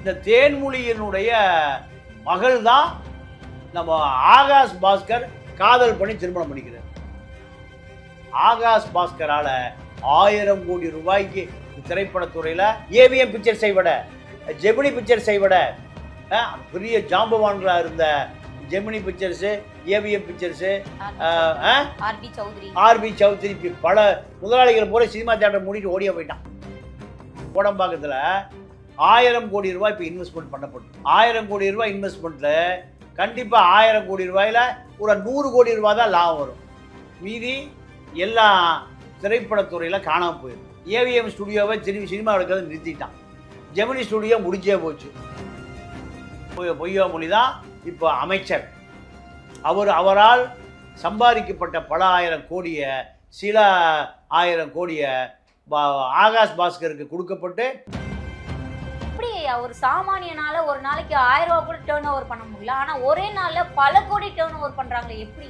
இந்த தேன்மொழியினுடைய மகள் தான் நம்ம ஆகாஷ் பாஸ்கர் காதல் பண்ணி திருமணம் பண்ணிக்கிறார். ஆகாஷ் பாஸ்கரால ஆயிரம் கோடி ரூபாய்க்கு திரைப்படத்துறையில ஏவிஎம் பிக்சர்ஸை விட ஜெமினி பிக்சர்ஸை விட பெரிய ஜாம்பவான்களா இருந்த Gemini pictures AVM pictures R P Chowdary பல முதலாளிகள் பூரா சினிமா தேட்டர் மூடிட்டு ஓடிய போயிட்டான். கோடம்பாக்கத்தில் ஆயிரம் கோடி ரூபாய் இப்போ இன்வெஸ்ட்மெண்ட் பண்ணப்படும். ஆயிரம் கோடி ரூபாய் இன்வெஸ்ட்மெண்ட்டில் கண்டிப்பாக ஆயிரம் கோடி ரூபாயில் ஒரு நூறு கோடி ரூபாய் தான் லாபம் வரும். மீதி எல்லா திரைப்படத்துறையில் காணாமல் போயிடும். ஏவிஎம் ஸ்டுடியோவை சினிமா சினிமா எடுக்கிறத நிறுத்திட்டான். ஜெமினி ஸ்டுடியோ முடிஞ்சே போச்சு. பொய்யா மொழி தான் இப்போ அமைச்சர். அவர் அவரால் சம்பாதிக்கப்பட்ட பல ஆயிரம் கோடியை சில ஆயிரம் கோடியை பா- ஆகாஷ் பாஸ்கருக்கு கொடுக்கப்பட்டு ஒரு சாமானியனால ஒரு நாளைக்கு ஆயிரம் ரூபா கூட டேர்ன் ஓவர் பண்ண முடியல. ஆனா ஒரே நாள்ல பல கோடி டேர்ன் ஓவர் பண்றாங்க. எப்படி?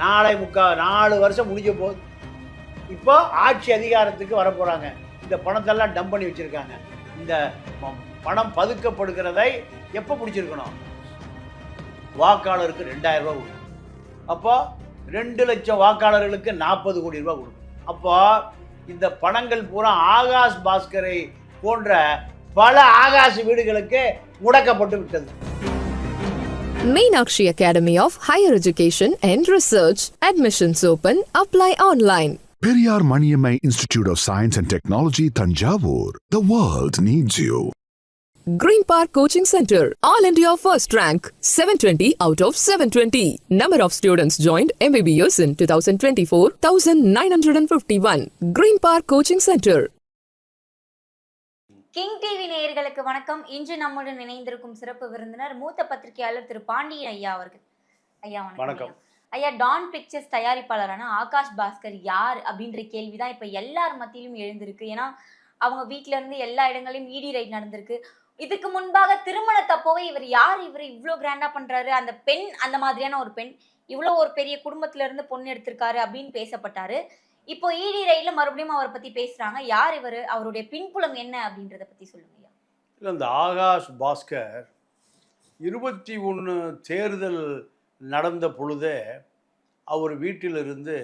நாளை முக்கா நாலு வருஷம் முடிஞ்ச போது இப்போ ஆட்சி அதிகாரத்துக்கு வர போறாங்க. இந்த பணத்தெல்லாம் டம்ப் பண்ணி வச்சிருக்காங்க. இந்த பணம் பதுக்கப்படுகிறதை எப்போ பிடிச்சிருக்கணும் வாக்காளருக்கு ரெண்டாயிரம் ரூபா கொடுக்கும் அப்போ ரெண்டு லட்சம் வாக்காளர்களுக்கு நாற்பது கோடி ரூபாய் கொடுக்கும் அப்போ இந்த பணங்கள் பூரா ஆகாஷ் பாஸ்கரை போன்ற பல ஆகாஷ் வீடுகளுக்கு முடக்கப்பட்டு விட்டது Meenakshi Academy of Higher Education and Research. Admissions open. Apply online. Periyar Maniammai Institute of Science and Technology, Tanjavur. The world needs you. Green Park Coaching Center. All India first rank. 720 out of 720. Number of students joined MBBS in 2024 1951. Green Park Coaching Center. King TV நேயர்களுக்கு வணக்கம். இன்று நம்முடன் இணைந்திருக்கும் சிறப்பு விருந்தினர் மூத்த பத்திரிகையாளர் திரு பாண்டியன் ஐயா அவர்கள். ஐயா வணக்கம். ஐயா. டான் பிக்சர்ஸ் தயாரிப்பாளரான ஆகாஷ் பாஸ்கர் யார் அப்படின்ற கேள்விதான் இப்ப எல்லார் மத்தியிலும் எழுந்திருக்கு. ஏன்னா அவங்க வீட்ல இருந்து எல்லா இடங்களையும் இடி ரைட் நடந்திருக்கு. இதுக்கு முன்பாக திருமணத்தப்போவே இவர் யார்? இவர் இவ்வளோ கிராண்டா பண்றாரு? அந்த பெண் அந்த மாதிரியான ஒரு பெண் இவ்வளோ ஒரு பெரிய குடும்பத்துல இருந்து பொண்ணு எடுத்திருக்காரு அப்படின்னு பேசப்பட்டாரு. இப்போ இடி ரைட்ல மறுபடியும் அவரை பத்தி பேசுறாங்க. யார் இவர்? அவருடைய பின்புலம் என்ன அப்படின்றத பத்தி சொல்லுங்க இல்லை இந்த ஆகாஷ் பாஸ்கர் இருபத்தி ஒன்று தேர்தல் நடந்த பொழுதே அவர் வீட்டிலிருந்து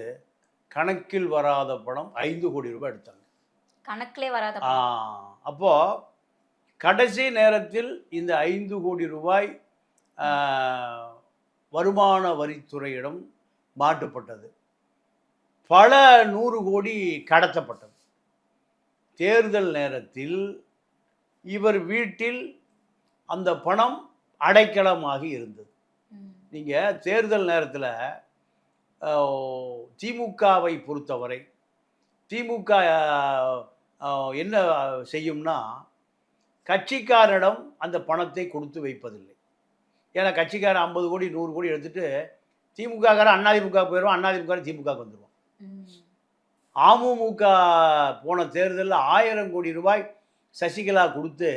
கணக்கில் வராத பணம் ஐந்து கோடி ரூபாய் எடுத்தாங்க. கணக்கிலே வராத அப்போ கடைசி நேரத்தில் இந்த ஐந்து கோடி ரூபாய் வருமான வரித்துறையிடம் மாட்டுப்பட்டது பல நூறு கோடி கடத்தப்பட்டது. தேர்தல் நேரத்தில் இவர் வீட்டில் அந்த பணம் அடைக்கலமாகி இருந்தது. நீங்கள் தேர்தல் நேரத்தில் திமுகவை பொறுத்தவரை திமுக என்ன செய்யும்னா கட்சிக்காரனிடம் அந்த பணத்தை கொடுத்து வைப்பதில்லை. ஏன்னா கட்சிக்காரன் ஐம்பது கோடி நூறு கோடி எடுத்துட்டு திமுககாரன் அதிமுக போயிடுவான் அதிமுக திமுக வந்துடுவான் அமமுக போன தேர்தலில் ஆயிரம் கோடி ரூபாய் சசிகலா கொடுத்து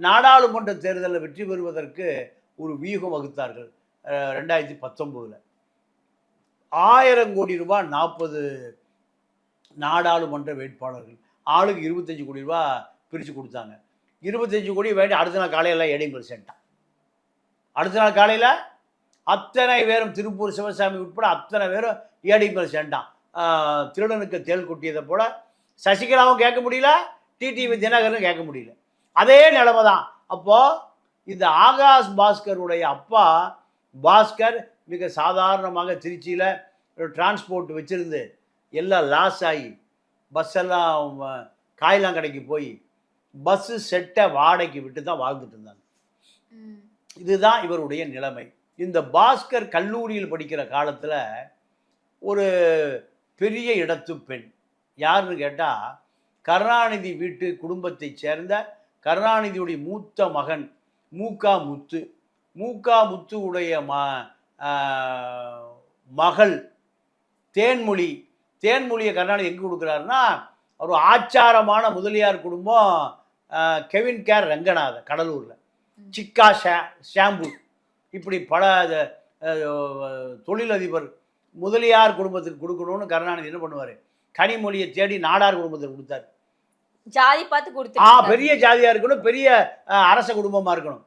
நாடாளுமன்ற தேர்தலில் வெற்றி பெறுவதற்கு ஒரு வியூகம் வகுத்தார்கள் ரெண்டாயிரத்தி பத்தொம்போதில். ஆயிரம் கோடி ரூபாய் நாற்பது நாடாளுமன்ற வேட்பாளர்கள் ஆளுக்கு இருபத்தஞ்சி கோடி ரூபாய் பிரித்து கொடுத்தாங்க. இருபத்தஞ்சி கோடி வேண்டி அடுத்த நாள் காலையில் ஏடிஎம்கள் சென்ட்டான் அடுத்த நாள் காலையில் அத்தனை பேரும் திருப்பூர் சிவசாமி உட்பட அத்தனை பேரும் ஏடிங்கல் சென்ட்டான் திருடனுக்கு தேள் கொட்டியதை போல சசிகலாவும் கேட்க முடியல டிடிவி தினகரனும் கேட்க முடியல. அதே நிலைமை தான். அப்போது இந்த ஆகாஷ் பாஸ்கருடைய அப்பா பாஸ்கர் மிக சாதாரணமாக திருச்சியில் டிரான்ஸ்போர்ட் வச்சுருந்து எல்லாம் லாஸ் ஆகி பஸ்ஸெல்லாம் காயிலாங்கடைக்கு போய் பஸ்ஸு செட்டை வாடகைக்கு விட்டு தான் வாழ்ந்துட்டு இருந்தாங்க. இதுதான் இவருடைய நிலைமை. இந்த பாஸ்கர் கல்லூரியில் படிக்கிற காலத்தில் ஒரு பெரிய இடத்து பெண். யாருன்னு கேட்டால் கருணாநிதி வீட்டு குடும்பத்தைச் சேர்ந்த கருணாநிதியுடைய மூத்த மகன் மூக்கா முத்து மூக்கா முத்து உடைய ம மகள் தேன்மொழி. தேன்மொழியை கருணாநிதி எங்கே கொடுக்குறாருன்னா ஒரு ஆச்சாரமான முதலியார் குடும்பம் கெவின் கேர் ரங்கநாதன் கடலூரில். சிக்கா ஷா ஷாம்பு. இப்படி பல தொழிலதிபர் முதலியார் குடும்பத்துக்கு கொடுக்கணும்னு கருணாநிதி என்ன பண்ணுவார்? கனிமொழியை தேடி நாடார் குடும்பத்துக்கு கொடுத்தாரு. ஜாதி பார்த்து ஆ கொடுத்து பெரிய ஜாதியா இருக்கணும் பெரிய அரச குடும்பமா இருக்கணும்.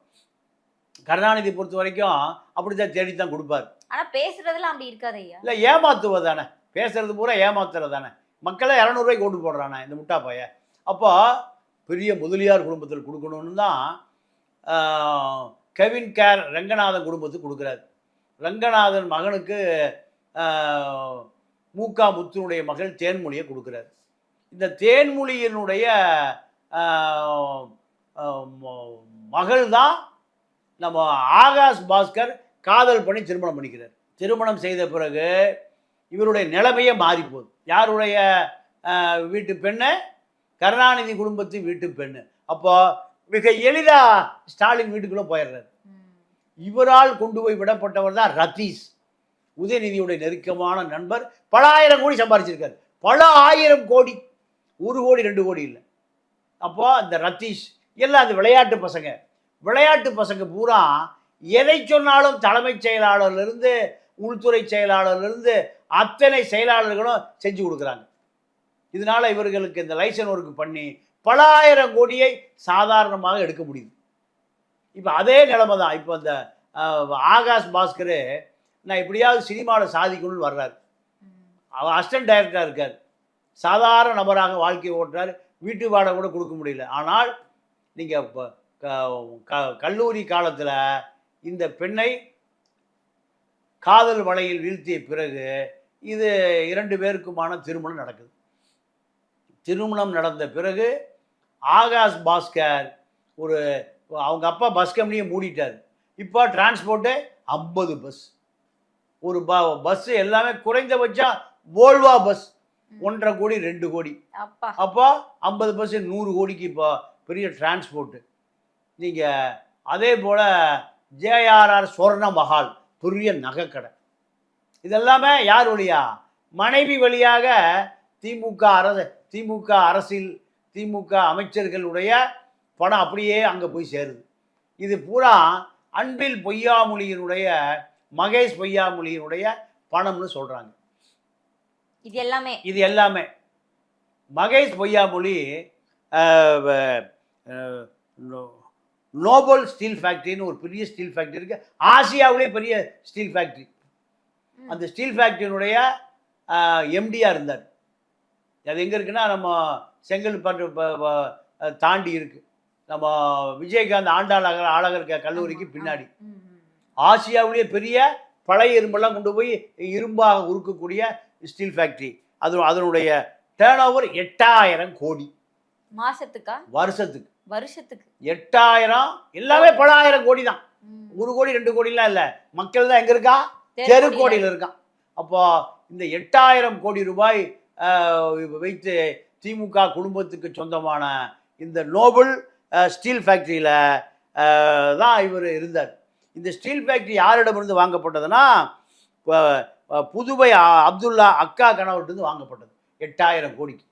கருணாநிதி பொறுத்த வரைக்கும் அப்படித்தான் தேடி தான் கொடுப்பாரு. ஆனா பேசுறதுல அப்படி இருக்காது ஐயா. இல்லை ஏமாத்துவது தானே பேசுறது பூரா ஏமாத்துறது தானே மக்களை இரநூறுவாய்க்கு ஓட்டு போடுறானே இந்த முட்டா பைய. அப்போ பெரிய முதலியார் குடும்பத்தில் கொடுக்கணும்னு தான் கெவின் கேர் ரங்கநாதன் குடும்பத்துக்கு கொடுக்குறாரு. ரங்கநாதன் மகனுக்கு மூக்கா முத்துனுடைய மகள் தேன்மொழியை கொடுக்குறாரு. இந்த தேன்மொழியினுடைய மகள் தான் நம்ம ஆகாஷ் பாஸ்கர் காதல் பண்ணி திருமணம் பண்ணிக்கிறார். திருமணம் செய்த பிறகு இவருடைய நிலைமையே மாறி போகுது. யாருடைய வீட்டு பெண்ணு? கருணாநிதி குடும்பத்து வீட்டு பெண்ணு. அப்போ மிக எளிதா ஸ்டாலின் வீட்டுக்குள்ள போயிடுறாரு. இவரால் கொண்டு போய் விடப்பட்டவர் தான் ரத்தீஷ். உதயநிதியுடைய நெருக்கமான நண்பர் பல ஆயிரம் கோடி சம்பாதிச்சிருக்காரு பல ஆயிரம் கோடி. ஒரு கோடி ரெண்டு கோடி இல்லை. அப்போ அந்த ரத்தீஷ் எல்லாம் அந்த விளையாட்டு பசங்க. விளையாட்டு பசங்க பூரா எதை சொன்னாலும் தலைமைச் செயலாளர்லேருந்து உள்துறை செயலாளர்லேருந்து அத்தனை செயலாளர்களும் செஞ்சு கொடுக்குறாங்க. இதனால் இவர்களுக்கு இந்த லைசன் ஒர்க் பண்ணி பல ஆயிரம் கோடியை சாதாரணமாக எடுக்க முடியுது. இப்போ அதே நிலைமை தான். இப்போ இந்த ஆகாஷ் பாஸ்கர் நான் எப்படியாவது சினிமாவில் சாதிக்கணும்னு வர்றாரு. அவர் அசிஸ்டன்ட் டைரக்டராக இருக்கார். சாதாரண நபராக வாழ்க்கை ஓட்டுறார். வீட்டு வாடகை கூட கொடுக்க முடியல. ஆனால் நீங்கள் கல்லூரி காலத்தில் இந்த பெண்ணை காதல் வலையில் வீழ்த்திய பிறகு இது இரண்டு பேருக்குமான திருமணம் நடக்குது. திருமணம் நடந்த பிறகு ஆகாஷ் பாஸ்கர் ஒரு அவங்க அப்பா பஸ் கம்பெனியை மூடிட்டார். இப்போ டிரான்ஸ்போர்ட்டு ஐம்பது பஸ். ஒரு ப பஸ்ஸு எல்லாமே குறைந்தபட்சம் போல்வா பஸ் ஒன்றரை கோடி ரெண்டு கோடி. அப்பா. ஐம்பது பர்சன்ட் நூறு கோடிக்கு இப்போ பெரிய டிரான்ஸ்போர்ட்டு நீங்கள் அதே போல் ஜேஆர்ஆர் சொர்ண மஹால் பெரிய நகைக்கடை. இதெல்லாமே யார் வழியா? மனைவி வழியாக திமுக அரசு திமுக அரசில் திமுக அமைச்சர்களுடைய பணம் அப்படியே அங்கே போய் சேருது. இது பூரா அன்பில் பொய்யாமொழியினுடைய மகேஷ் பொய்யாமொழியினுடைய பணம்னு சொல்கிறாங்க இது எல்லாமே. இது எல்லாமே. மகேஷ் பொய்யாமொழி நோபல் ஸ்டீல் ஃபேக்ட்ரின்னு ஒரு பெரிய ஸ்டீல் ஃபேக்ட்ரி இருக்கு. ஆசியாவிலே பெரிய ஸ்டீல் ஃபேக்ட்ரி. அந்த ஸ்டீல் ஃபேக்ட்ரியினுடைய எம்டியாக இருந்தார். அது எங்கே இருக்குன்னா நம்ம செங்கல்பட்டு ப- ப- அஹ், தாண்டி இருக்கு. நம்ம விஜயகாந்த் ஆண்டாள் அழகர் க- கல்லூரிக்கு பின்னாடி. ஆசியாவிலேயே பெரிய பழைய இரும்பெல்லாம் கொண்டு போய் இரும்பாக உருக்கக்கூடிய ஸ்டீல் ஃபேக்ட்ரி அது அதனுடைய டேர்ன் ஓவர் எட்டாயிரம் கோடி. மாசத்துக்கா? வருஷத்துக்கு. வருஷத்துக்கு. எட்டாயிரம் எல்லாமே பல ஆயிரம் கோடி தான். ஒரு கோடி ரெண்டு கோடிலாம் இல்லை. மக்கள் தான் எங்கே இருக்கா? தெருக்கோடியில. இருக்கான் அப்போ இந்த எட்டாயிரம் கோடி ரூபாய் வைத்து திமுக குடும்பத்துக்கு சொந்தமான இந்த நோபல் ஸ்டீல் ஃபேக்ட்ரியில் தான் இவர் இருந்தார். இந்த ஸ்டீல் ஃபேக்ட்ரி யாரிடமிருந்து வாங்கப்பட்டதுன்னா புதுவை அப்துல்லா அக்கா கணவர்கிட்டருந்து வாங்கப்பட்டது. எட்டாயிரம் கோடிக்கு.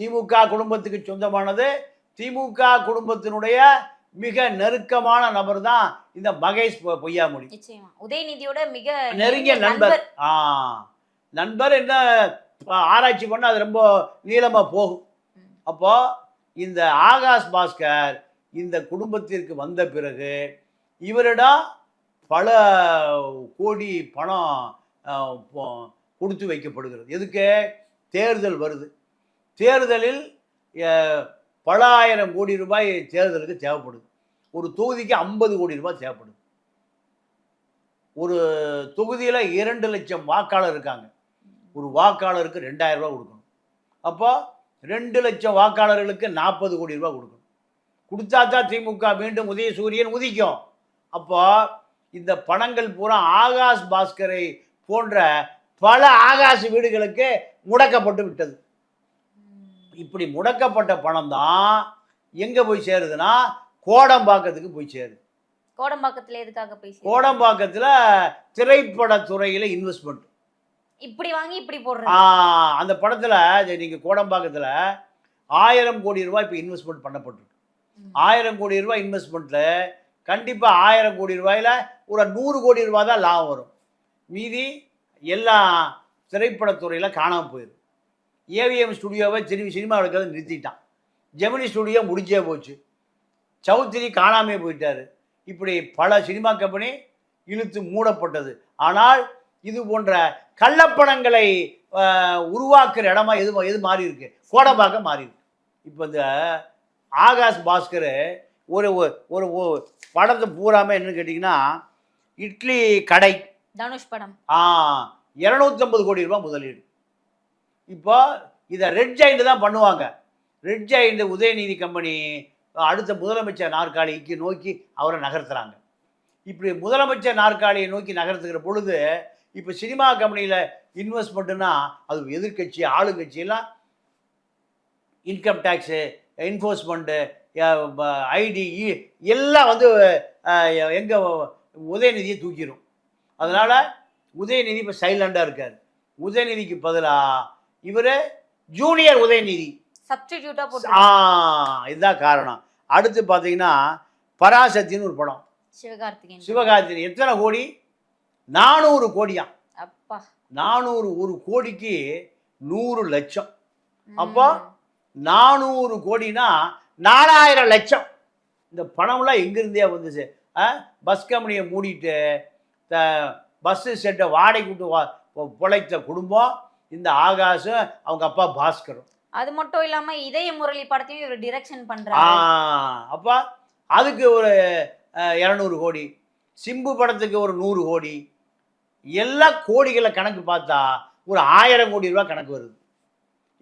திமுக குடும்பத்துக்கு சொந்தமானது. திமுக குடும்பத்தினுடைய மிக நெருக்கமான நபர் தான் இந்த மகேஷ் பொய்யாமொழி. உதயநிதியோட மிக நெருங்கிய நண்பர். ஆ. நண்பர் என்ன ஆராய்ச்சி பண்ண அது ரொம்ப நீளமா போகும். ம். அப்போ இந்த ஆகாஷ் பாஸ்கர் இந்த குடும்பத்திற்கு வந்த பிறகு இவரிடம் பல கோடி பணம் கொடுத்து வைக்கப்படுகிறது. எதுக்கு? தேர்தல் வருது. தேர்தலில் பல ஆயிரம் கோடி ரூபாய் தேர்தலுக்கு தேவைப்படுது. ஒரு தொகுதிக்கு ஐம்பது கோடி ரூபாய் தேவைப்படுது. ஒரு தொகுதியில் இரண்டு லட்சம் வாக்காளர் இருக்காங்க. ஒரு வாக்காளருக்கு ரெண்டாயிரம் ரூபாய் கொடுக்கணும். அப்போ ரெண்டு லட்சம் வாக்காளர்களுக்கு நாற்பது கோடி ரூபாய் கொடுக்கணும். கொடுத்தா தான் திமுக மீண்டும் உதயசூரியன் உதிக்கும். அப்போ இந்த பணங்கள் பூரா ஆகாஷ் பாஸ்கரை போன்ற பல ஆகாஷ் வீடுகளுக்கு முடக்கப்பட்டு விட்டது. இப்படி முடக்கப்பட்ட பணம் தான் எங்கே போய் சேருதுன்னா கோடம்பாக்கத்துக்கு போய் சேருது கோடம்பாக்கத்துல எதுக்காக போய்? கோடம்பாக்கத்தில் திரைப்படத்துறையில் இன்வெஸ்ட்மெண்ட் இப்படி வாங்கி இப்படி போடுறது அந்த படத்தில் நீங்கள் கோடம்பாக்கத்தில் ஆயிரம் கோடி ரூபாய் இப்போ இன்வெஸ்ட்மெண்ட் பண்ணப்பட்டிருக்கு. ஆயிரம் கோடி ரூபாய் இன்வெஸ்ட்மெண்ட்டில் கண்டிப்பாக ஆயிரம் கோடி ரூபாயில் ஒரு நூறு கோடி ரூபாய் தான் லாபம் வரும். மீதி எல்லா திரைப்படத்துறையில் காணாமல் போயிடும் ஏவிஎம் ஸ்டுடியோவை திரும்பி சினிமா எடுக்கிறது நிறுத்திட்டான். ஜெமினி ஸ்டுடியோ முடிஞ்சே போச்சு. சௌத்ரி காணாமே போயிட்டார். இப்படி பல சினிமா கம்பெனி இழுத்து மூடப்பட்டது. ஆனால் இது போன்ற கள்ளப்படங்களை உருவாக்குற இடமா எது எது மாறி இருக்கு கோடம்பாக்கம் மாறி இருக்கு இப்போ இந்த ஆகாஷ் பாஸ்கர் ஒரு ஒரு- படத்தை பூராம என்னன்னு கேட்டிங்கன்னா இட்லி கடை. தனுஷ் படம். ஆ இரநூத்தம்பது கோடி ரூபாய் முதலீடு. இப்போ இதை ரெட் ஜெயிண்ட் தான் பண்ணுவாங்க. ரெட் ஜெயிண்ட் உதயநிதி கம்பெனி அடுத்த முதலமைச்சர் நாற்காலிக்கு நோக்கி அவரை நகர்த்துறாங்க. இப்படி முதலமைச்சர் நாற்காலியை நோக்கி நகர்த்துகிற பொழுது இப்போ சினிமா கம்பெனியில் இன்வெஸ்ட்மெண்ட்டுனா அது எதிர்க்கட்சி ஆளுங்கட்சி எல்லாம் இன்கம் டேக்ஸு என்ஃபோர்ஸ்மெண்ட்டு ஐடி எல்லாம் வந்து எங்கள் உதயநிதியை தூக்கிடும் அதனால் உதயநிதி இப்போ சைலண்டாக இருக்கார். உதயநிதிக்கு பதிலாக இவர் ஜூனியர் உதயநிதி. ஆ இதுதான் காரணம். அடுத்து பார்த்தீங்கன்னா பராசக்தின்னு ஒரு படம். சிவகார்த்திகேயன். சிவகார்த்திகேயன். எத்தனை கோடி? நானூறு கோடியாம் அப்பா. நானூறு ஒரு கோடிக்கு நூறு லட்சம். அப்போ? நானூறு கோடினா நாலாயிரம் லட்சம். இந்த பணம்லாம் எங்கேருந்தே வந்துச்சு. பஸ் கம்பெனியை மூடிட்டு த பஸ்ஸு செட்டை வாடகை விட்டு வா பொழைத்த குடும்பம் இந்த ஆகாஷும் அவங்க அப்பா பாஸ்கரும். அது மட்டும் இல்லாம இதய முரளி படத்தையும் இவர் டிரெக்ஷன் பண்றாரு. அப்போ அதுக்கு ஒரு இரநூறு கோடி. சிம்பு படத்துக்கு ஒரு நூறு கோடி. எல்லா கோடிகளை கணக்கு பார்த்தா ஒரு ஆயிரம் கோடி ரூபா கணக்கு வருது.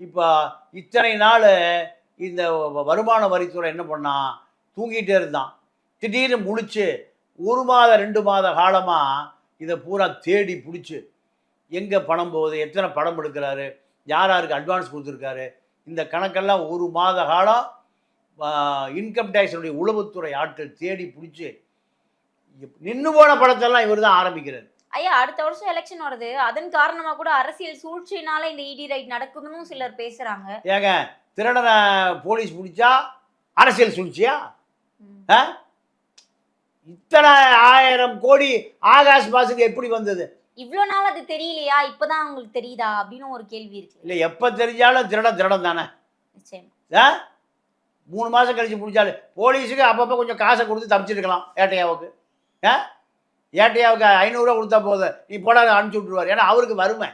இப்போ இத்தனை நாள் இந்த வருமான வரித்துறை என்ன பண்ணான் தூங்கிட்டே இருந்தான். திடீர்னு முழிச்சு ஒரு மாதம் ரெண்டு மாத காலமாக இதை பூரா தேடி பிடிச்சி எங்கே பணம் போகுது எத்தனை படம் எடுக்கிறாரு யார் யாருக்கு அட்வான்ஸ் கொடுத்துருக்காரு இந்த கணக்கெல்லாம் ஒரு மாத காலம் இன்கம் டேக்ஸுடைய உளவுத்துறை ஆட்கள் தேடி பிடிச்சி நின்று போன படத்தெல்லாம் இவர் தான் ஆரம்பிக்கிறார். ஐயா அடுத்த வருஷம் எலெக்ஷன் வருது. அதன் காரணமா கூட அரசியல் சூழ்ச்சினால இந்த இடி ரைட் நடக்குதுன்னு சிலர் பேசுறாங்க. ஏங்க திருடனை போலீஸ் பிடிச்சா அரசியல் சூழ்ச்சியா? இத்தனை ஆயிரம் கோடி ஆகாஷ் பாசுக்கு எப்படி வந்தது? இவ்ளோ நாள் அது தெரியலையா? இப்பதான் உங்களுக்கு தெரியுதா? அப்படின்னு ஒரு கேள்வி இருக்கு. இல்லை எப்போ தெரிஞ்சாலும் திருடன் திருடன் தானே ஆ? மூணு மாதம் கழிச்சு பிடிச்சாலும் போலீஸுக்கு அப்பப்போ கொஞ்சம் காசை கொடுத்து தப்பிச்சிருக்கலாம் ஏட்டையாவுக்கு. ஆ? ஏட்டையாவுக்கு ஐநூறுரூவா கொடுத்தா போதும். நீ போட அனுப்பிச்சி விட்ருவார் ஏன்னா அவருக்கு வறுமை.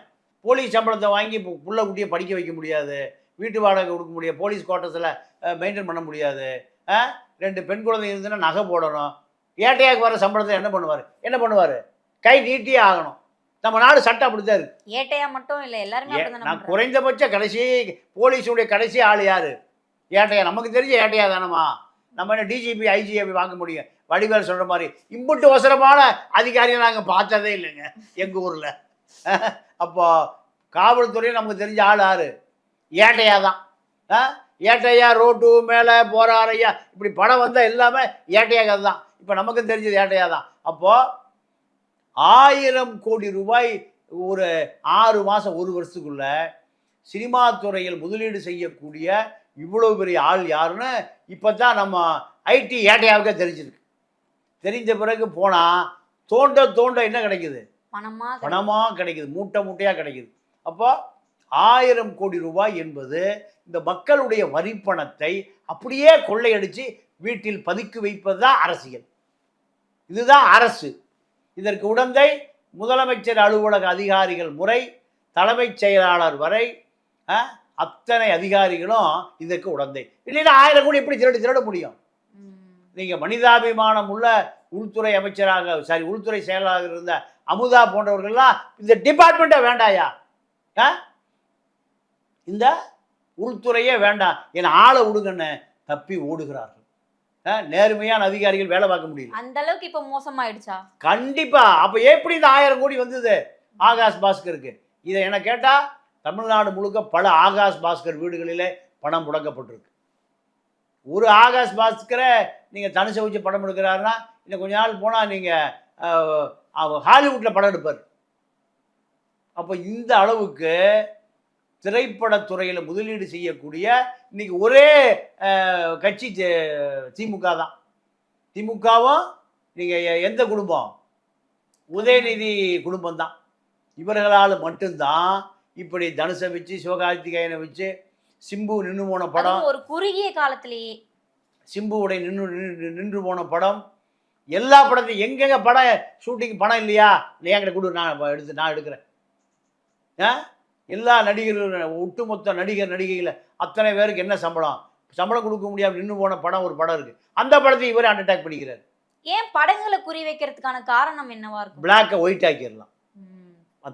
போலீஸ் சம்பளத்தை வாங்கி புள்ள குட்டியை படிக்க வைக்க முடியாது. வீட்டு வாடகை கொடுக்க முடியாது போலீஸ் குவார்ட்டர்ஸில் மெயின்டைன் பண்ண முடியாது. ரெண்டு பெண் குழந்தை இருந்துன்னா நகை போடணும். ஏட்டையாவுக்கு வர சம்பளத்தை என்ன பண்ணுவார்? என்ன பண்ணுவார்? கை நீட்டியே ஆகணும். நம்ம நாடு சட்டம் அப்படித்தான் இருக்கு. ஏட்டையா மட்டும் இல்ல எல்லாருமே நான். குறைந்தபட்ச கடைசி போலீஸுடைய கடைசி ஆள் யாரு? ஏட்டையா நமக்கு தெரிஞ்ச ஏட்டையா தானம்மா? நம்ம என்ன டிஜிபி ஐஜிபி வாங்க முடியும்? வடிவேல் சொல்ற மாதிரி இம்புட்டு அவசரமான அதிகாரியை நாங்கள் பார்த்ததே இல்லைங்க எங்கள் ஊரில். அப்போ காவல்துறையும் நமக்கு தெரிஞ்ச ஆள் யாரு? ஏட்டையா தான்? ஏட்டையா ரோட்டு மேலே போறாரையா? இப்படி படம் வந்தால் எல்லாமே ஏட்டையா கதை தான் இப்போ நமக்கும் தெரிஞ்சது ஏட்டையா தான் அப்போது ஆயிரம் கோடி ரூபாய் ஒரு ஆறு மாதம் ஒரு வருஷத்துக்குள்ள சினிமா துறையில் முதலீடு செய்யக்கூடிய இவ்வளோ பெரிய ஆள் யாருன்னு இப்போ தான் நம்ம ஐடி ஏட்டையாவுக்கே தெரிஞ்சிருக்கு. தெரிஞ்ச பிறகு போனால் தோண்ட தோண்ட என்ன கிடைக்குது? பணமா பணமாக கிடைக்குது. மூட்டை மூட்டையாக கிடைக்குது. அப்போ ஆயிரம் கோடி ரூபாய் என்பது இந்த மக்களுடைய வரிப்பணத்தை அப்படியே கொள்ளையடித்து வீட்டில் பதுக்கி வைப்பது தான் அரசியல். இதுதான் அரசு. இதற்கு உடந்தை முதலமைச்சர் அலுவலக அதிகாரிகள் முறை தலைமைச் செயலாளர் வரை அத்தனை அதிகாரிகளும் இதற்கு உடந்தை. இல்லைன்னா ஆயிரம் கோடி எப்படி திருட திருட முடியும். நீங்கள் மனிதாபிமானம் உள்ள உள்துறை அமைச்சராக சாரி உள்துறை செயலாளர் இருந்த அமுதா போன்றவர்கள்லாம் இந்த டிபார்ட்மெண்ட்டே வேண்டாயா? ஆ? இந்த உள்துறையே வேண்டாம். என் ஆளை விடுங்கன்னு தப்பி ஓடுகிறார்கள். நேர்மையான அதிகாரிகள் வேலை பார்க்க முடியல. அந்த அளவுக்கு இப்ப மோசமாயிடுச்சா? கண்டிப்பா. அப்ப எப்படி இந்த ஆயிரம் கோடி வந்தது? ஆகாஷ் பாஸ்கருக்கு. இதை என்ன கேட்டா தமிழ்நாடு முழுக்க பல ஆகாஷ் பாஸ்கர் வீடுகளிலே பணம் முடக்கப்பட்டிருக்கு ஒரு ஆகாஷ் பாஸ்கரை நீங்க தனுசை வச்சு படம் எடுக்கிறாருன்னா இன்னும் கொஞ்ச நாள் போனா நீங்க அஹ், அவர் ஹாலிவுட்ல படம் எடுப்பார். அப்போ இந்த அளவுக்கு திரைப்படத்துறையில் முதலீடு செய்யக்கூடிய இன்னைக்கு ஒரே கட்சி திமுக தான். திமுகவும் நீங்கள் எந்த குடும்பம்? உதயநிதி குடும்பம் தான். இவர்களால் மட்டும்தான் இப்படி தனுஷை வச்சு சிவகார்த்திகேயனை வச்சு சிம்பு நின்று போன படம். ஒரு குறுகிய காலத்திலேயே. சிம்புவுடைய நின்று நின்று நின்று போன படம். எல்லா படத்தையும் எங்கெங்க படம் ஷூட்டிங் பணம் இல்லையா? என்கிட்ட கொடு நான் எடுத்து நான் எடுக்கிறேன். ஆ? எல்லா நடிகர்கள் ஒட்டுமொத்த நடிகர் நடிகையில் அத்தனை பேருக்கு என்ன சம்பளம்? சம்பளம் கொடுக்க முடியாம நின்று போன படம் ஒரு படம் இருக்கு. அந்த படத்தை இவரே அண்டர்டேக் பண்ணிக்கிறார். ஏன் படங்களை குறி வைக்கிறதுக்கான காரணம் என்னவா இருக்கும்? பிளாக்கை ஒயிட் ஆக்கிடலாம்.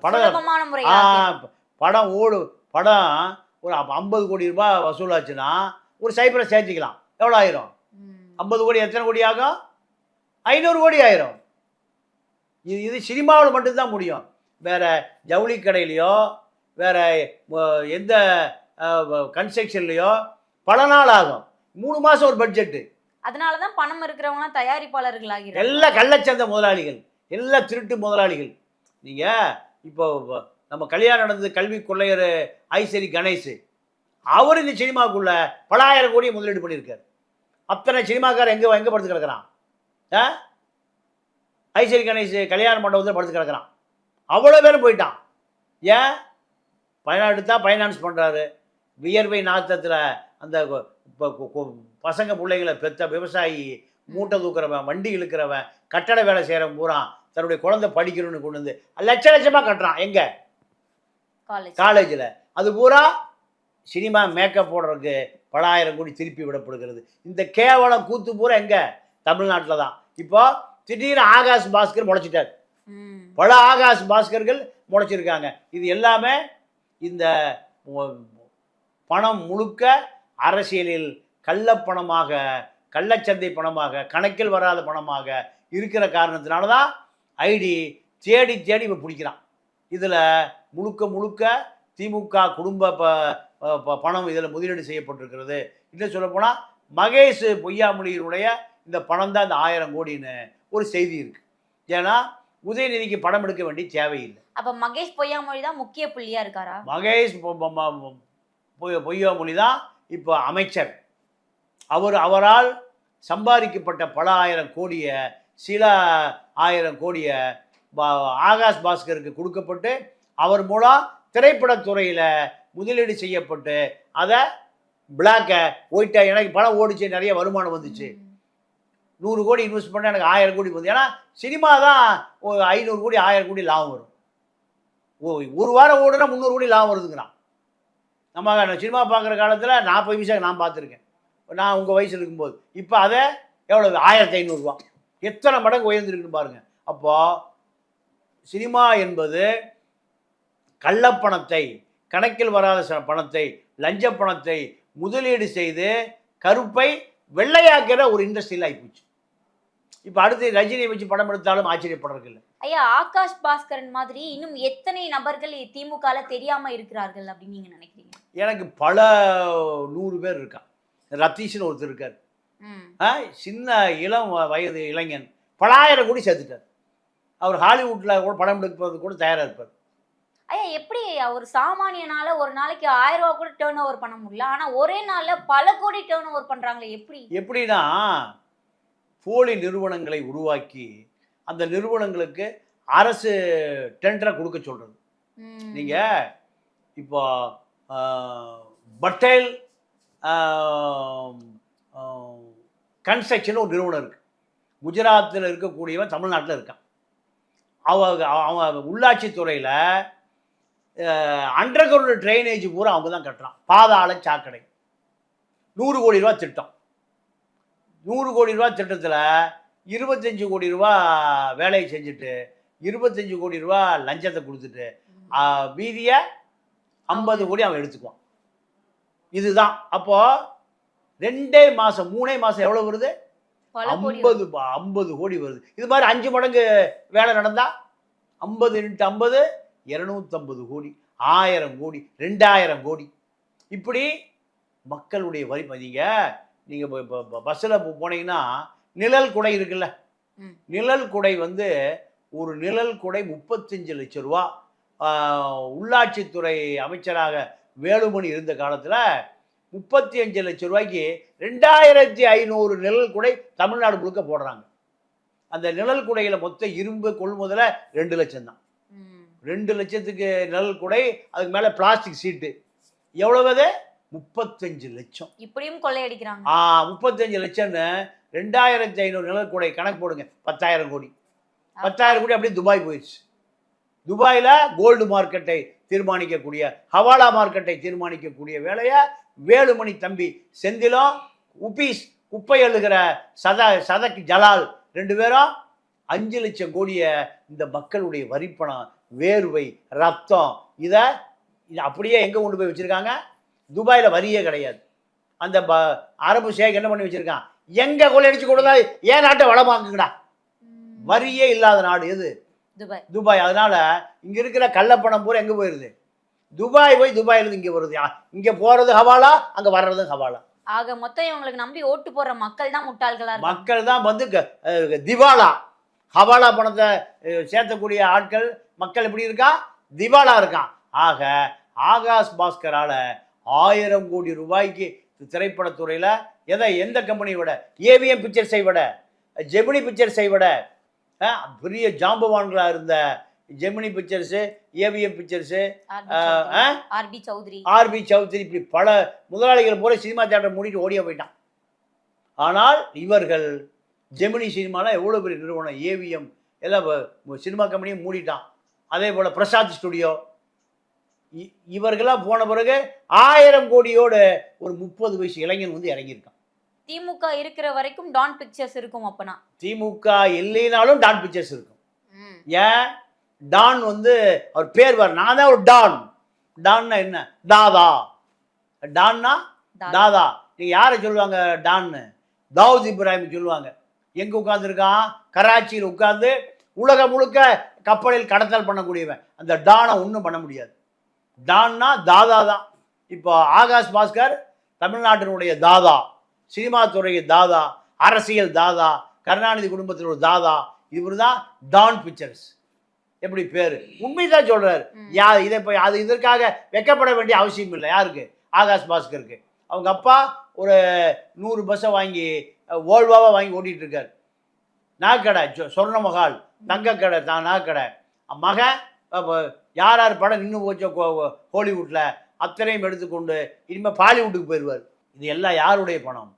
படம் படம் ஓடு படம் ஒரு ஐம்பது கோடி ரூபாய் வசூலாச்சுன்னா ஒரு சைபரை சேர்த்துக்கலாம். எவ்வளோ ஆயிரும்? ஐம்பது கோடி எத்தனை கோடி ஆகும்? ஐநூறு கோடி ஆயிரும். இது இது சினிமாவில் மட்டும்தான் முடியும். வேற ஜவுளி கடையிலையோ வேற எந்த கன்ஸ்ட்ரக்ஷன்லையோ பல நாள் ஆகும். மூணு மாதம் ஒரு பட்ஜெட்டு அதனாலதான் பணம் இருக்கிறவங்க தயாரிப்பாளர்கள் ஆகிறாங்க எல்லாம் கள்ளச்சந்தை முதலாளிகள். எல்லாம் திருட்டு முதலாளிகள். நீங்கள் இப்போ நம்ம கல்யாணம் நடந்தது கல்வி கொள்ளையர் ஐசரி கணேஷ். அவர் இந்த சினிமாக்குள்ள பல ஆயிரம் கோடியை முதலீடு பண்ணியிருக்காரு. அத்தனை சினிமாக்காரர் எங்கே எங்கே படுத்து கிடக்குறான்? ஆ? ஐசரி கணேஷ் கல்யாண மண்டபத்தில் படுத்து கிடக்குறான். அவ்வளோ பேரும் போயிட்டான். ஏன்? பயணம் எடுத்தால் ஃபைனான்ஸ் பண்ணுறாரு வியர்வை நாத்தத்தில் அந்த பசங்க பிள்ளைங்களை பெத்த விவசாயி மூட்டை தூக்குறவன் வண்டி இழுக்கிறவன் கட்டட வேலை செய்கிறவன் பூரா தன்னுடைய குழந்தை படிக்கணும்னு கொண்டு வந்து லட்ச லட்சமாக கட்டுறான். எங்கே? காலேஜ் காலேஜில் அது பூரா சினிமா மேக்கப் போடுறதுக்கு பல ஆயிரம் கோடி திருப்பி விடப்படுகிறது. இந்த கேவலம் கூத்து பூரா எங்கே? தமிழ்நாட்டில் தான். இப்போ திடீர்னு ஆகாஷ் பாஸ்கர் முளைச்சிட்டார். பல ஆகாஷ் பாஸ்கர்கள் முளைச்சிருக்காங்க. இது எல்லாமே இந்த பணம் முழுக்க அரசியலில் கள்ளப்பணமாக கள்ளச்சந்தை பணமாக கணக்கில் வராத பணமாக இருக்கிற காரணத்தினால தான் ஐடி தேடி தேடி இப்போ பிடிக்கிறான். இதில் முழுக்க முழுக்க திமுக குடும்ப ப ப- பணம் இதில் முதலீடு செய்யப்பட்டிருக்கிறது. இன்னும் சொல்லப்போனால் மகேஷ் பொய்யாமொழியினுடைய இந்த பணம் தான் இந்த ஆயிரம் கோடின்னு ஒரு செய்தி இருக்குது ஏன்னா உதயநிதிக்கு படம் எடுக்க வேண்டிய தேவையில்லை. அப்ப மகேஷ் பொய்யாமொழி தான் முக்கிய புள்ளியா இருக்காரா? மகேஷ் பொய்யாமொழி தான் இப்போ அமைச்சர். அவர் அவரால் சம்பாதிக்கப்பட்ட பல ஆயிரம் கோடியை சில ஆயிரம் கோடியை ஆகாஷ் பாஸ்கருக்கு கொடுக்கப்பட்டு அவர் மூலம் திரைப்படத்துறையில் முதலீடு செய்யப்பட்டு அதை பிளாக்கை ஒயிட்டை எனக்கு பணம் ஓடிச்சு நிறைய வருமானம் வந்துச்சு. நூறு கோடி இன்வெஸ்ட் பண்ணால் எனக்கு ஆயிரம் கோடி வந்து ஏன்னா சினிமா தான் ஒரு ஐநூறு கோடி ஆயிரம் கோடி லாபம் வரும். ஒரு வாரம் ஓடுனா முந்நூறு கோடி லாபம் வருதுங்கிறான். நம்ம சினிமா பார்க்குற காலத்தில் நாற்பது பைசா நான் பார்த்துருக்கேன். நான் உங்கள் வயசில் இருக்கும்போது. இப்போ அதை எவ்வளோ ஆயிரத்தி ஐநூறுரூவா எத்தனை மடங்கு உயர்ந்திருக்குன்னு பாருங்கள் அப்போது சினிமா என்பது கள்ளப்பணத்தை கணக்கில் வராத ச- பணத்தை லஞ்ச பணத்தை முதலீடு செய்து கருப்பை வெள்ளையாக்கிற ஒரு இண்டஸ்ட்ரியில் ஆகிப்போச்சு இப்போ அடுத்து ரஜினியை வச்சு படம் எடுத்தாலும் ஆச்சரியப்படுறதுக்கு இல்லை. ஐயா ஆகாஷ் பாஸ்கரன் மாதிரி இன்னும் எத்தனை நபர்கள் திமுகல தெரியாம இருக்கிறார்கள் அப்படின்னு நீங்க நினைக்கிறீங்க? எனக்கு பல நூறு பேர் இருக்கான் ரத்தீஷ்னு ஒருத்தர் இருக்கார். சின்ன இளம் வயது இளைஞன். பலாயிரம் கோடி சேர்த்துட்டார். அவர் ஹாலிவுட்டில் கூட படம் எடுப்பது கூட தயாராக இருப்பார். ஐயா எப்படி ஒரு சாமானியனால ஒரு நாளைக்கு ஆயிரம் ரூபாய் கூட டேர்ன் ஓவர் பண்ண முடியல? ஆனா ஒரே நாள்ல பல கோடி டேர்ன் ஓவர் பண்றாங்களே எப்படி? எப்படின்னா போலி நிறுவனங்களை உருவாக்கி அந்த நிறுவனங்களுக்கு அரசு டெண்டரை கொடுக்க சொல்கிறது. நீங்கள் இப்போ பட்டேல் கன்ஸ்ட்ரக்ஷன் ஒரு நிறுவனம் இருக்குது குஜராத்தில் இருக்கக்கூடியவன் தமிழ்நாட்டில் இருக்கான். அவங்க அவன் உள்ளாட்சித்துறையில் அண்டர் கிரவுண்ட் ட்ரைனேஜ் பூரா அவங்க தான் கட்டுறான். பாதாள சாக்கடை. நூறு கோடி ரூபா திட்டம். நூறு கோடி ரூபா திட்டத்தில் இருபத்தஞ்சு கோடி ரூபா வேலையை செஞ்சுட்டு இருபத்தஞ்சு கோடி ரூபா லஞ்சத்தை கொடுத்துட்டு மீதியை ஐம்பது கோடி அவன் எடுத்துக்குவான். இதுதான். அப்போ ரெண்டே மாசம் மூணே மாசம் எவ்வளவு வருது? ஐம்பது ஐம்பது கோடி வருது. இது மாதிரி அஞ்சு மடங்கு வேலை நடந்தா ஐம்பது இன்ட்டு ஐம்பது இரநூத்தம்பது கோடி ஆயிரம் கோடி ரெண்டாயிரம் கோடி. இப்படி மக்களுடைய வரி நீங்கள் நீங்கள் இப்போ இப்போ பஸ்ஸில் போனீங்கன்னா நிழல் குடை இருக்குல்ல. நிழல் குடை வந்து ஒரு நிழல் குடை முப்பத்தஞ்சு லட்சம் ரூபா. உள்ளாட்சித்துறை அமைச்சராக வேலுமணி இருந்த காலத்தில் முப்பத்தி அஞ்சு லட்சம் ரூபாய்க்கு ரெண்டாயிரத்தி ஐநூறு நிழல் குடை தமிழ்நாடு முழுக்க போடுறாங்க. அந்த நிழல் குடையில் மொத்த இரும்பு கொள்முதல ரெண்டு லட்சம் தான். ரெண்டு லட்சத்துக்கு நிழல் குடை அதுக்கு மேலே பிளாஸ்டிக் சீட்டு. எவ்வளவு அது? முப்பத்தஞ்சு லட்சம். இப்படியும் கொள்ளையடிக்கிறாங்க. ஆ முப்பத்தஞ்சு லட்சம்னு ரெண்டாயிரத்தி ஐநூறு நிழல் கூடை கணக்கு போடுங்க. பத்தாயிரம் கோடி. பத்தாயிரம் கோடி அப்படியே துபாய் போயிடுச்சு. துபாயில் கோல்டு மார்க்கெட்டை தீர்மானிக்கக்கூடிய ஹவாலா மார்க்கெட்டை தீர்மானிக்கக்கூடிய வேலையை வேலுமணி தம்பி செந்திலம் உபீஸ் குப்பை அள்ளுகிற சத சதக் ஜலால் ரெண்டு பேரும் அஞ்சு லட்சம் கோடியை இந்த மக்களுடைய வரிப்பணம் வேர்வை ரத்தம் இதை இது அப்படியே எங்கே கொண்டு போய் வச்சுருக்காங்க? துபாயில் வரியே கிடையாது. அந்த ப அரபு ஷேக் என்ன பண்ணி வச்சுருக்கான்? எங்கே கொள்ளையடிச்சு கொடுத்தா ஏன் நாட்டை வளமாக்குங்கடா? ம். வரியே இல்லாத நாடு எது? துபாய். துபாய். அதனால இங்க இருக்கிற கள்ளப்பணம் பூரா எங்க போயிருது? துபாய் போய் துபாயில இருந்து இங்க வருது இங்க போறது ஹவாலா அங்க வர்றது ஹவாலா? ஆக மொத்தம் இவங்களுக்கு நம்பி ஓட்டு போடுற மக்கள் தான் முட்டாள்களா மக்கள் தான் வந்து திவாலா. ஹவாலா பணத்தை சேர்த்தக்கூடிய ஆட்கள் மக்கள் எப்படி இருக்கா? திவாலா இருக்கான். ஆக ஆகாஷ் பாஸ்கரால ஆயிரம் கோடி ரூபாய்க்கு திரைப்படத்துறையில எதை? எந்த கம்பெனியை விட ஏவிஎம் பிக்சர்ஸை விட. ஜெமினி பிக்சர்ஸை விட. பெரிய ஜாம்பவான்களா இருந்த Gemini pictures AVM pictures R P Chowdary R P Chowdary இப்படி பல முதலாளிகள் போல சினிமா தேட்டர் மூடிட்டு ஓடிய போயிட்டான். ஆனால் இவர்கள் ஜெமினி சினிமாலாம் எவ்வளோ பெரிய நிறுவனம்? ஏவிஎம் எல்லாம் சினிமா கம்பெனியும் மூடிட்டான். அதே போல் பிரசாத் ஸ்டுடியோ இ- இவர்களாம் போன பிறகு ஆயிரம் கோடியோட ஒரு முப்பது வயசு இளைஞன் வந்து இறங்கியிருக்கான். திமுக இருக்கிற வரைக்கும் டான் பிக்சர்ஸ் இருக்கும் அப்பனா. திமுக இல்லைனாலும் டான் பிக்சர்ஸ் இருக்கும். ஏன்? டான் வந்து அவர் பேர் வர நான் தான் ஒரு டான் டான்னா என்ன? தாதா. டான்னா தாதா. நீங்க யாரை சொல்லுவாங்க டான்னு தாவூத் இப்ராஹிம் சொல்லுவாங்க. எங்க உட்காந்துருக்கான் கராச்சியில் உட்கார்ந்து உலகம் முழுக்க கப்பலில் கடத்தல் பண்ணக்கூடியவன். அந்த டானை ஒன்றும் பண்ண முடியாது. டான்னா தாதா தான். இப்போ ஆகாஷ் பாஸ்கர் தமிழ்நாட்டினுடைய தாதா. சினிமா துறைய தாதா அரசியல் தாதா கருணாநிதி குடும்பத்தில் ஒரு தாதா இவர் தான் டான் பிக்சர்ஸ் எப்படி பேர்? உண்மைதான் சொல்றாரு. யா இதை இப்போ அது இதற்காக வெக்கப்பட வேண்டிய அவசியம் இல்லை. யாருக்கு? ஆகாஷ் பாஸ்கருக்கு. அவங்க அப்பா ஒரு நூறு பஸ்ஸை வாங்கி ஓல்வாவாக வாங்கி ஓட்டிட்டு இருக்காரு நாக்கடை சொ- சொர்ண மகால் தங்கக்கடை தான் நாக்கடை மகன் யார் யார் படம் நின்று போச்சோ ஹாலிவுட்ல அத்தனையும் எடுத்துக்கொண்டு இனிமேல் பாலிவுட்டுக்கு போயிடுவார் இது எல்லாம் யாருடைய பணம்?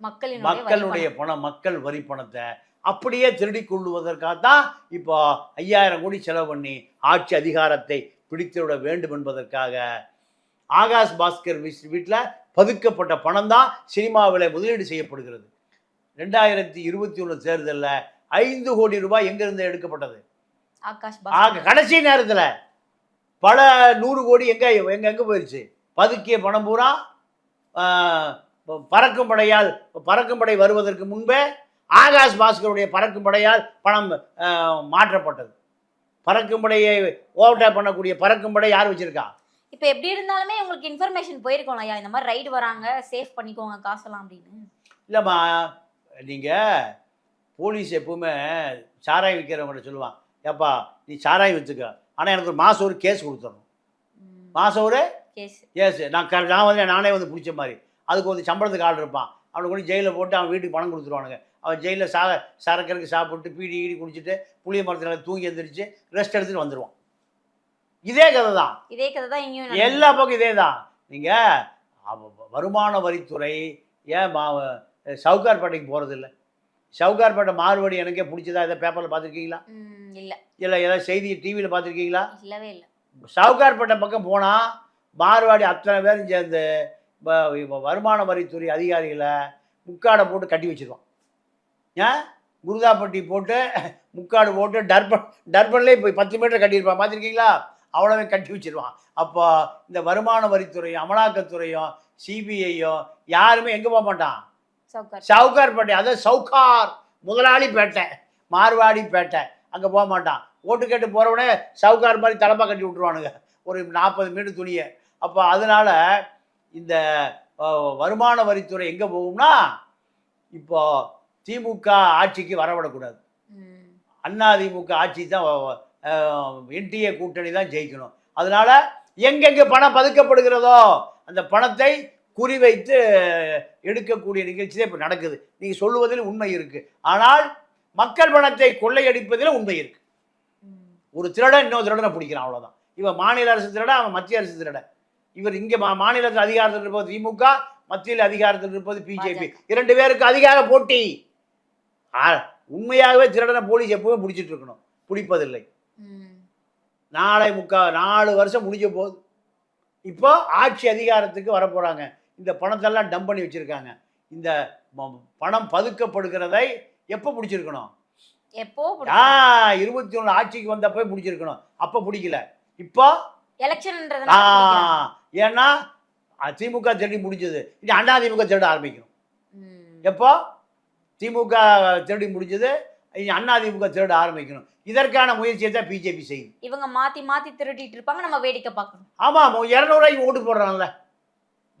மக்களினுடைய மக்களுடைய பணம். மக்கள் வரி பணத்தை அப்படியே திருடி கொள்ளுவதற்காகத்தான் இப்போ ஐயாயிரம் கோடி செலவு பண்ணி ஆட்சி அதிகாரத்தை பிடித்துவிட வேண்டும் என்பதற்காக ஆகாஷ் பாஸ்கர் வீட்டில் பதுக்கப்பட்ட பணம் தான் சினிமாவில் முதலீடு செய்யப்படுகிறது. ரெண்டாயிரத்தி இருபத்தி ஒன்று தேர்தலில் ஐந்து கோடி ரூபாய் எங்கிருந்து எடுக்கப்பட்டது? கடைசி நேரத்தில் பல நூறு கோடி எங்க எங்க எங்க போயிடுச்சு பதுக்கிய பணம் பூரா பறக்கும் படையால் பறக்கும் படை வருவதற்கு முன்பே ஆகாஷ் பாஸ்கருடைய பறக்கும் படையால் பணம் மாற்றப்பட்டது. பறக்கும் படையை ஓவர்டேக் பண்ணக்கூடிய பறக்கும் படை யார் வச்சிருக்கா? இப்ப எப்படி இருந்தாலுமே உங்களுக்கு இன்ஃபர்மேஷன் போயிருக்கோம். ஐயா இந்த மாதிரி ரைடு வராங்க சேஃப் பண்ணிக்கோங்க காசெல்லாம் அப்படின்னு. இல்லைம்மா நீங்கள் போலீஸ் எப்பவுமே சாராயம் விற்கிறவங்கள்ட்ட சொல்லுவான் ஏப்பா நீ சாராயம் விற்றுக்க ஆனால் எனக்கு ஒரு மாதம் ஒரு கேஸ் கொடுத்துடணும். மாதம் ஒரு கேஸ் எஸ் நான் நான் வந்து நானே வந்து பிடிச்ச மாதிரி. அதுக்கு வந்து சம்பளத்துக்கு ஆள் இருப்பான். அவனை கொண்டு ஜெயிலில் போட்டு அவன் வீட்டுக்கு பணம் கொடுத்துருவானுங்க. அவன் ஜெயிலில் சா சரக்கருக்கு சாப்பிட்டு பீடி ஈடி குடிச்சிட்டு புளிய மரத்தில் தூங்கி எந்திரிச்சு ரெஸ்ட் எடுத்துட்டு வந்துடுவான் இதே கதை தான் இதே கதை தான். எல்லா பக்கம் இதே தான் நீங்கள் வருமான வரித்துறை ஏன் மா சவுகார்பேட்டைக்கு போகிறது இல்லை சவுகார்பேட்டை மாறுபடி எனக்கே பிடிச்சதா? எதாவது பேப்பரில் பார்த்துருக்கீங்களா? இல்ல. இல்லை ஏதாவது செய்தி டிவியில் பார்த்துருக்கீங்களா? இல்லவே இல்ல. சவுகார்பேட்டை பக்கம் போனால் மார்வாடி அத்தனை பேரும் சேர்ந்து வருமான வரித்துறை அதிகாரிகளை முக்காடை போட்டு கட்டி வச்சிருவான். ஏன் குருதாப்பட்டி போட்டு முக்காடு போட்டு டர்பன் டர்பன்லேயே போய் பத்து மீட்டர் கட்டியிருப்பான். பார்த்துருக்கீங்களா? அவ்வளோவே கட்டி வச்சிருவான். அப்போ இந்த வருமான வரித்துறையும் அமலாக்கத்துறையும் சிபிஐயும் யாருமே எங்கே போக மாட்டான்? சவுக்கார் சவுகார்பேட்டை. அதாவது சவுகார் முதலாளி பேட்டை மார்வாடி பேட்டை அங்கே போக மாட்டான். ஓட்டு கேட்டு போகிறவனே சவுகார் மாதிரி தலைப்பா கட்டி விட்ருவானுங்க ஒரு நாற்பது மீட்டர் துணியை. அப்போ அதனால இந்த வருமான வரித்துறை எங்கே போகும்னா இப்போ திமுக ஆட்சிக்கு வரவிடக்கூடாது. அண்ணா திமுக ஆட்சி தான் என்டிஏ கூட்டணி தான் ஜெயிக்கணும். அதனால எங்கெங்கே பணம் பதுக்கப்படுகிறதோ அந்த பணத்தை குறிவைத்து எடுக்கக்கூடிய நிகழ்ச்சி தான் இப்போ நடக்குது. நீங்கள் சொல்லுவதில் உண்மை இருக்கு. ஆனால் மக்கள் பணத்தை கொள்ளையடிப்பதில் உண்மை இருக்கு. ம். ஒரு திருடன் இன்னொரு திருடனை பிடிக்கிறான் அவ்வளவுதான். இவன் மாநில அரசு திருட அவன் மத்திய அரசு திருட இவர் இங்க மாநிலத்தில் அதிகாரத்தில் இருப்பது திமுக மத்தியில் அதிகாரத்தில் இருப்பது பிஜேபி. இரண்டு பேருக்கு அதிகார போட்டி. உண்மையாகவே திருடனை போலீஸ் எப்பவுமே பிடிச்சிட்டு இருக்கணும். பிடிப்பதில்லை. நாளை முக்கா நாலு வருஷம் முடிஞ்ச போகுது இப்போ ஆட்சி அதிகாரத்துக்கு வர போறாங்க இந்த பணத்தெல்லாம் டம்ப் பண்ணி வச்சிருக்காங்க. இந்த பணம் பதுக்கப்படுகிறதை எப்போ பிடிச்சிருக்கணும்? எப்போ ஆ இருபத்தி ஒன்று ஆட்சிக்கு வந்தப்போ பிடிச்சிருக்கணும். அப்போ பிடிக்கல. இப்போ எலெக்ஷன்ன்றதுனால ஏன்னா திமுக திருடி முடிஞ்சது. இனி அண்ணா திமுக திருட ஆரம்பிக்கும் ம். எப்போ? திமுக திருடி முடிஞ்சது இனி அண்ணா திமுக திருட ஆரம்பிக்கணும். இதற்கான முயற்சியை தான் பிஜேபி செய்யுது. இவங்க மாத்தி மாத்தி திருடிட்டு இருப்பாங்க நம்ம வேடிக்கை பார்க்கணும். ஆமாம் இரநூறுவாய்க்கு ஓட்டு போடுறான்ல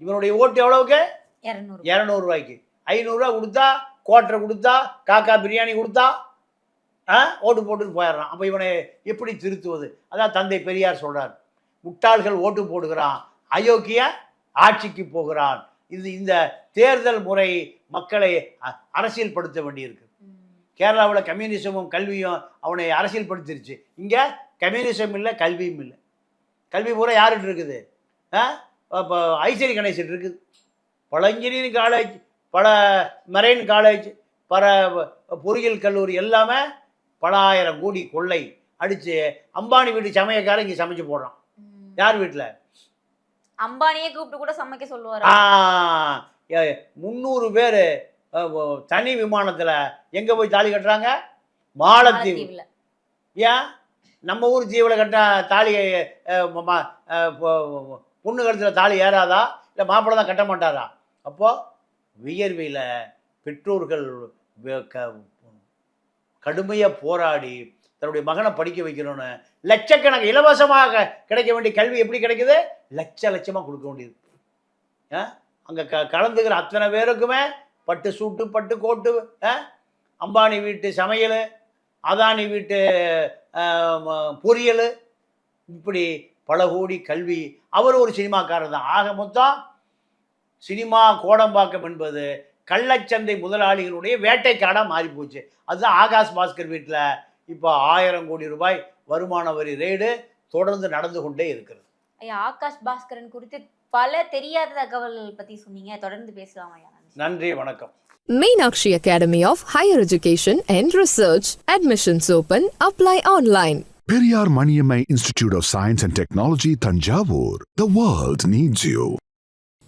இவனுடைய ஓட்டு எவ்வளவுக்கு? இருநூறு. இரநூறுவாய்க்கு ஐநூறுரூவா கொடுத்தா குவார்ட்டர் கொடுத்தா காக்கா பிரியாணி கொடுத்தா ஆ ஓட்டு போட்டுட்டு போயிடுறான். அப்போ இவனை எப்படி திருத்துவது? அதான் தந்தை பெரியார் சொல்றார். முட்டாள்கள் ஓட்டு போடுகிறான். அயோக்கிய ஆட்சிக்கு போகிறான். இது இந்த தேர்தல் முறை மக்களை அ- அரசியல்படுத்த வேண்டியிருக்கு. கேரளாவில் கம்யூனிசமும் கல்வியும் அவனை அரசியல்படுத்திருச்சு. இங்கே கம்யூனிசம் இல்லை கல்வியும் இல்லை. கல்வி பூரா யார்கிட்ட இருக்குது? இப்போ ஐசரி கணேசன் இருக்குது. பல இன்ஜினியரிங் காலேஜ் பல மெரைன் காலேஜ் பல பொறியியல் கல்லூரி எல்லாமே பல ஆயிரம் கோடி கொள்ளை அடித்து அம்பானி வீட்டு சமையக்காரன் இங்கே சமைச்சு போடுறான். யார் வீட்டில் அம்பானியே கூப்பிட்டு கூட சமைக்க சொல்லுவாரு? முந்நூறு பேர் தனி விமானத்தில் எங்கே போய் தாலி கட்டுறாங்க? மாலத்தீவு. ஏன்? நம்ம ஊர் தீவில் கட்ட தாலி பொண்ணு கழுத்தில் தாலி ஏறாதா? இல்லை மாப்பிள்ளை தான் கட்ட மாட்டாரா? அப்போது வியர்வையில் பெற்றோர்கள் கடுமையாக போராடி தன்னுடைய மகனை படிக்க வைக்கணும்னு லட்சக்கணக்கு இலவசமாக கிடைக்க வேண்டிய கல்வி எப்படி கிடைக்குது? லட்ச லட்சமாக கொடுக்க வேண்டியது. ஆ? அங்கே க கலந்துக்கிற அத்தனை பேருக்குமே பட்டு சூட்டு பட்டு கோட்டு ஆ? அம்பானி வீட்டு சமையல் அதானி வீட்டு பொரியல் இப்படி பல கோடி கல்வி. அவர் ஒரு சினிமாக்காரர் தான். ஆக மொத்தம் சினிமா கோடம்பாக்கம் என்பது கள்ளச்சந்தை முதலாளிகளுடைய வேட்டைக்காடாக மாறி போச்சு அதுதான் ஆகாஷ் பாஸ்கர் வீட்டில் இப்போ ஆயிரம் கோடி ரூபாய் வருமான வரி ரெய்டு தொடர்ந்து நடந்து கொண்டே இருக்கிறது ஐயா ஆகாஷ் பாஸ்கரன் குறித்து பல தெரியாத தகவல்கள் பத்தி சொன்னீங்க தொடர்ந்து பேசலாம் ஐயா நன்றி. நன்றி வணக்கம் Meenakshi Academy of Higher Education and Research. Admissions open. Apply online. Periyar Maniammai Institute of Science and Technology, Tanjavur. The world needs you.